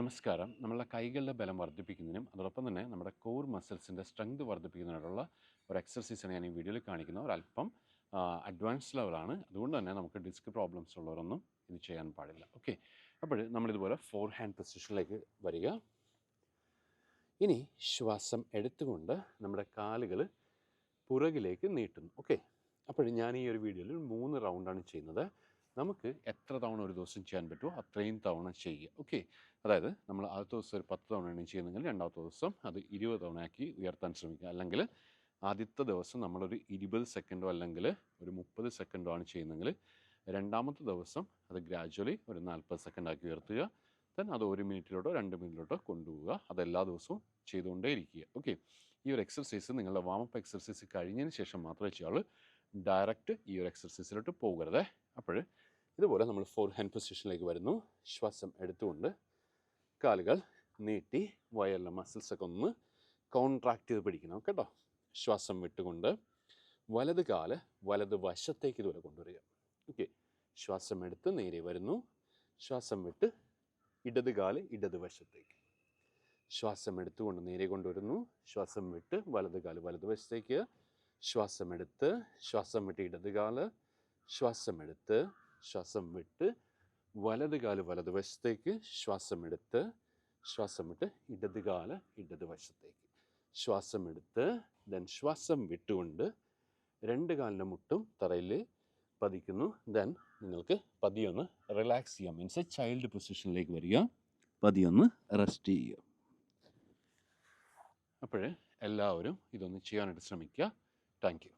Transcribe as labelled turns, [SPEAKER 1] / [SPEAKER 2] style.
[SPEAKER 1] നമസ്കാരം. നമ്മളുടെ കൈകളുടെ ബലം വർദ്ധിപ്പിക്കുന്നതിനും അതോടൊപ്പം തന്നെ നമ്മുടെ കോർ മസിൽസിന്റെ സ്ട്രെങ്ത് വർദ്ധിപ്പിക്കുന്നതിനുള്ള ഒരു എക്സർസൈസാണ് ഞാൻ ഈ വീഡിയോയിൽ കാണിക്കുന്നത്. ഒരല്പം അഡ്വാൻസ് ലെവലാണ് അതുകൊണ്ട് തന്നെ നമുക്ക് ഡിസ്ക് പ്രോബ്ലംസ് ഉള്ളവരൊന്നും ഇത് ചെയ്യാൻ പാടില്ല. ഓക്കെ അപ്പോൾ നമ്മളിതുപോലെ ഫോർ ഹാൻഡ് പൊസിഷനിലേക്ക് വരിക. ഇനി ശ്വാസം എടുത്തുകൊണ്ട് നമ്മുടെ കാലുകൾ പുറകിലേക്ക് നീട്ടുന്നു. ഓക്കെ അപ്പോൾ ഞാൻ ഈ ഒരു വീഡിയോയിൽ മൂന്ന് റൗണ്ടാണ് ചെയ്യുന്നത്. നമുക്ക് എത്ര തവണ ഒരു ദിവസം ചെയ്യാൻ പറ്റുമോ അത്രയും തവണ ചെയ്യുക. ഓക്കെ അതായത് നമ്മൾ ആദ്യത്തെ ദിവസം ഒരു പത്ത് എണ്ണം ചെയ്യുന്നെങ്കിൽ രണ്ടാമത്തെ ദിവസം അത് ഇരുപത് തവണയാക്കി ഉയർത്താൻ ശ്രമിക്കുക. അല്ലെങ്കിൽ ആദ്യത്തെ ദിവസം നമ്മളൊരു ഇരുപത് സെക്കൻഡോ അല്ലെങ്കിൽ ഒരു മുപ്പത് സെക്കൻഡോ ആണ് ചെയ്യുന്നതെങ്കിൽ രണ്ടാമത്തെ ദിവസം അത് ഗ്രാജ്വലി ഒരു നാൽപ്പത് സെക്കൻഡാക്കി ഉയർത്തുക. ദെൻ അത് ഒരു മിനിറ്റിലോട്ടോ രണ്ട് മിനിറ്റിലോട്ടോ കൊണ്ടുപോവുക. അത് എല്ലാ ദിവസവും ചെയ്തുകൊണ്ടേ ഇരിക്കുക ഓക്കെ ഈ ഒരു എക്സർസൈസ് നിങ്ങളുടെ വാമപ്പ് എക്സർസൈസ് കഴിഞ്ഞതിന് ശേഷം മാത്രമേ ചെയ്യാവുള്ളൂ ഡയറക്റ്റ് ഈ ഒരു എക്സർസൈസിലോട്ട് പോകരുത്. അപ്പോൾ ഇതുപോലെ നമ്മൾ ഫോർ ഹാൻഡ് പൊസിഷനിലേക്ക് വരുന്നു. ശ്വാസം എടുത്തുകൊണ്ട് കാലുകൾ നീട്ടി വയറിലെ മസിൽസൊക്കെ ഒന്ന് കോൺട്രാക്ട് ചെയ്ത് പിടിക്കണം. കേട്ടോ ശ്വാസം വിട്ടുകൊണ്ട് വലത് കാൽ വലത് വശത്തേക്ക് ഇതുപോലെ കൊണ്ടുവരിക. ഓക്കെ ശ്വാസം എടുത്ത് നേരെ വരുന്നു. ശ്വാസം വിട്ട് ഇടത് കാൽ ഇടത് വശത്തേക്ക്. ശ്വാസം എടുത്തുകൊണ്ട് നേരെ കൊണ്ടുവരുന്നു. ശ്വാസം വിട്ട് വലത് കാൽ വലത് വശത്തേക്ക്. ശ്വാസം എടുത്ത് ശ്വാസം വിട്ട് ഇടത് കാൽ. ശ്വാസം എടുത്ത് ശ്വാസം വിട്ട് വലത് കാൽ വലത് വശത്തേക്ക് ശ്വാസം വിട്ട് ഇടത് കാൽ ഇടത് വശത്തേക്ക്. ശ്വാസം എടുത്ത് ദെൻ ശ്വാസം വിട്ടുകൊണ്ട് രണ്ട് കാലിന്റെ മുട്ടും തറയിൽ പതിക്കുന്നു. ദെൻ നിങ്ങൾക്ക് പതിയൊന്ന് റിലാക്സ് ചെയ്യാം. മീൻസ് ചൈൽഡ് പൊസിഷനിലേക്ക് വരിക. പതിയൊന്ന് റെസ്റ്റ് ചെയ്യുക. അപ്പോൾ എല്ലാവരും ഇതൊന്ന് ചെയ്യാനായിട്ട് ശ്രമിക്കുക. Thank you